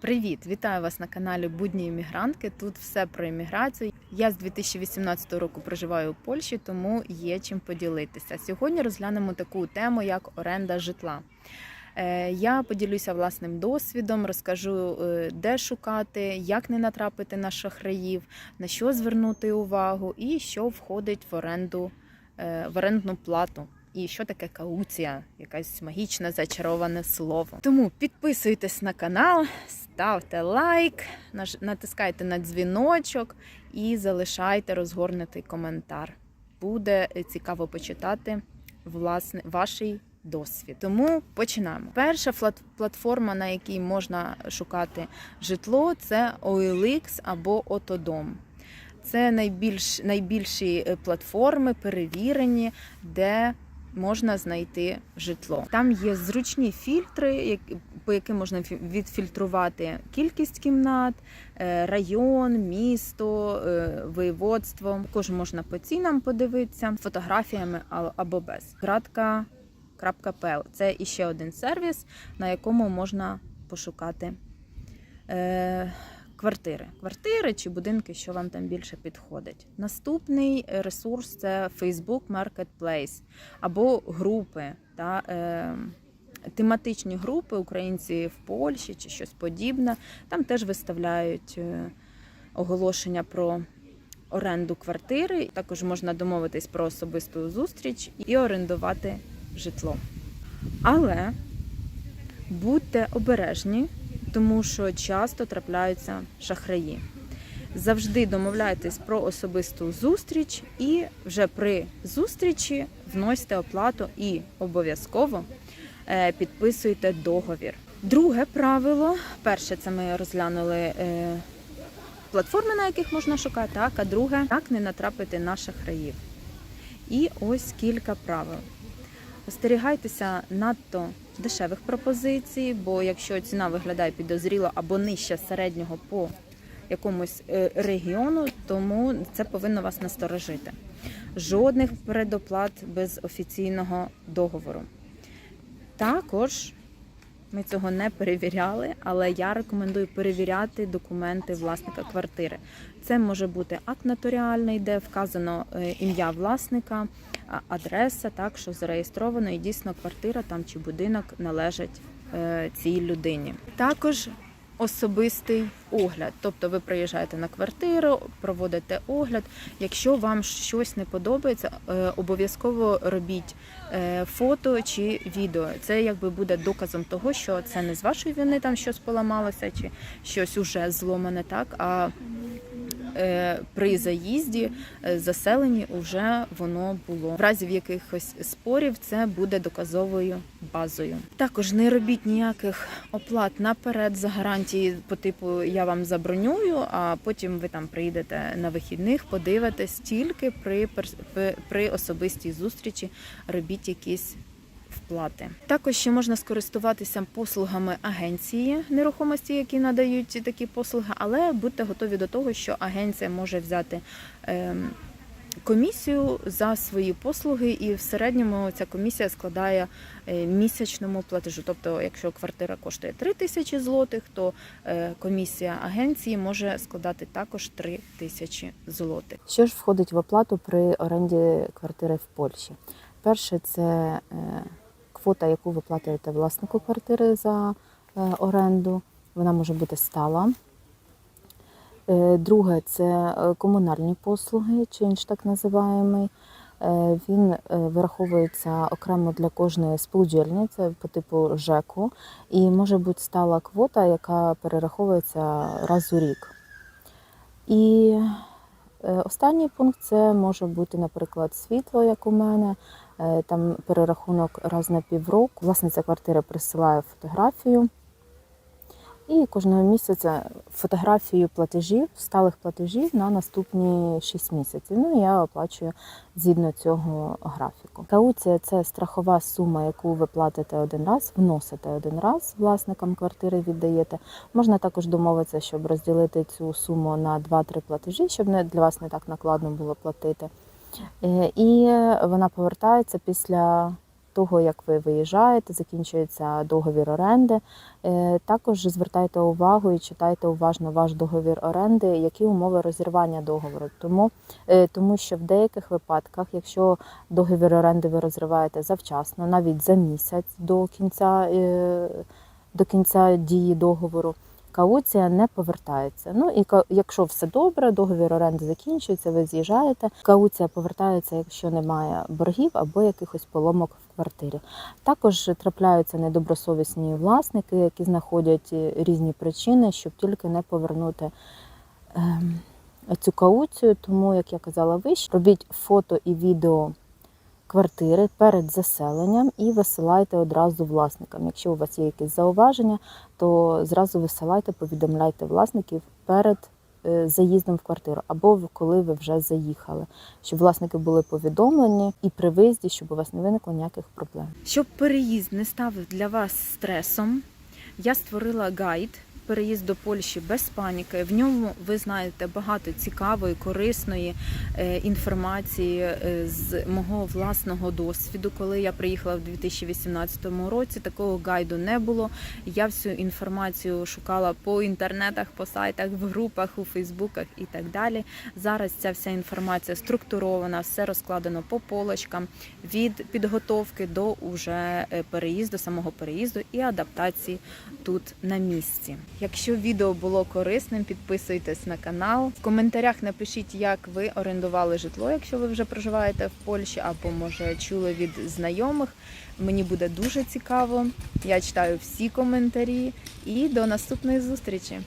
Привіт, вітаю вас на каналі Будні іммігрантки. Тут все про імміграцію. Я з 2018 року проживаю у Польщі, тому є чим поділитися. Сьогодні розглянемо таку тему, як оренда житла. Е, Я поділюся власним досвідом, розкажу, е, де шукати, як не натрапити на шахраїв, на що звернути увагу і що входить в оренду е, в орендну плату. І що таке кауція, якась магічне зачароване слово. Тому підписуйтесь на канал, ставте лайк, натискайте на дзвіночок і залишайте розгорнутий коментар. Буде е, цікаво почитати власне ваш досвід. Тому починаємо. Перша платформа, на якій можна шукати житло, це OLX або Отодом. Це найбільш, найбільші е, платформи, перевірені, де можна знайти житло. Там є зручні фільтри, по яким можна відфільтрувати кількість кімнат, е, район, місто, е, воєводство. Також можна по цінам подивитися, фотографіями або без. Градка.pl – це іще один сервіс, на якому можна пошукати. Квартири, квартири чи будинки, що вам там більше підходить. Наступний е, ресурс це Facebook Marketplace або групи, та, е, тематичні групи українці в Польщі чи щось подібне. Там теж виставляють е, оголошення про оренду квартири. Також можна домовитись про особисту зустріч і орендувати житло. Але будьте обережні тому що часто трапляються шахраї. Завжди домовляйтесь про особисту зустріч і вже при зустрічі вносьте оплату і обов'язково е, підписуйте договір. Друге правило: перше, це ми розглянули е, платформи, на яких можна шукати, а друге, як не натрапити на шахраїв. І ось кілька правил. Остерігайтеся надто дешевих пропозицій, бо якщо ціна виглядає підозріло або нижче середнього по якомусь е, регіону, тому це повинно вас насторожити. Жодних передоплат без офіційного договору. Також ми цього не перевіряли, але я рекомендую перевіряти документи власника квартири. Це може бути акт нотаріальний, де вказано е, ім'я власника, адреса, так що зареєстровано і дійсно квартира там чи будинок належать е, цій людині. Також особистий огляд, тобто ви приїжджаєте на квартиру, проводите огляд. Якщо вам щось не подобається, е, обов'язково робіть е, фото чи відео. Це якби буде доказом того, що це не з вашої вини там щось поламалося, чи щось уже зломане, так а при заїзді е, заселенні вже воно було. В разі в якихось спорів це буде доказовою базою. Також не робіть ніяких оплат наперед за гарантії по типу я вам забронюю, а потім ви там приїдете на вихідних, подивитесь тільки при- при особистій зустрічі робіть якісь вплати. Також ще можна скористуватися послугами агенції нерухомості, які надають такі послуги, але будьте готові до того, що агенція може взяти. ем, Комісію за свої послуги, і в середньому ця комісія складає е, місячному платежу. Тобто, якщо квартира коштує 3 тисячі злотих, то е, комісія агенції може складати також 3 тисячі злотих. Що ж входить в оплату при оренді квартири в Польщі? Перше, це е, квота, яку ви платите власнику квартири за е, оренду. Вона може бути стала. Е, Друге, це е, комунальні послуги, чинш так називаємий. Е, Він вираховується окремо для кожної спілудільні, це по типу ЖЕКу, і може бути стала квота, яка перераховується раз у рік. І Останній пункт це може бути, наприклад, світло, як у мене. Е, Там перерахунок раз на півроку. Власниця квартири присилає фотографію. І кожного місяця фотографію платежів, сталих платежів на наступні 6 місяців. Ну я оплачую згідно цього графіку. Кауція це страхова сума, яку ви платите один раз, вносите один раз, власникам квартири віддаєте. Можна також домовитися, щоб розділити цю суму на 2-3 платежі, щоб не для вас не так накладно було платити. Е, І вона повертається після того, як ви виїжджаєте, закінчується договір оренди. Е, Також звертайте увагу і читайте уважно ваш договір оренди, які умови розірвання договору. Тому, е, тому що в деяких випадках, якщо договір оренди ви розриваєте завчасно, навіть за місяць до кінця, до кінця дії договору, кауція не повертається. Ну і якщо все добре, договір оренди закінчується, ви з'їжджаєте. Кауція повертається, якщо немає боргів або якихось поломок в квартирі. Також трапляються недобросовісні власники, які знаходять е, різні причини, щоб тільки не повернути. ем, Цю кауцію, тому, як я казала вище, робіть фото і відео квартири перед заселенням і висилайте одразу власникам. Якщо у вас є якісь зауваження, то зразу висилайте, повідомляйте власників перед е, заїздом в квартиру або коли ви вже заїхали, щоб власники були повідомлені і при виїзді, щоб у вас не виникло ніяких проблем. Щоб переїзд не став для вас стресом, я створила гайд. Переїзд до Польщі без паніки. В ньому ви знаєте багато цікавої, корисної е, інформації е, з мого власного досвіду. Коли я приїхала в 2018 році, такого гайду не було. Я всю інформацію шукала по інтернетах, по сайтах, в групах, у Фейсбуках і так далі. Зараз ця вся інформація структурована, все розкладено по полочкам від підготовки до уже е, переїзду, самого переїзду і адаптації тут на місці. Якщо відео було корисним, підписуйтесь на канал. В коментарях напишіть, як ви орендували житло, якщо ви вже проживаєте в Польщі, або може чули від знайомих. Мені буде дуже цікаво. Я читаю всі коментарі і до наступної зустрічі.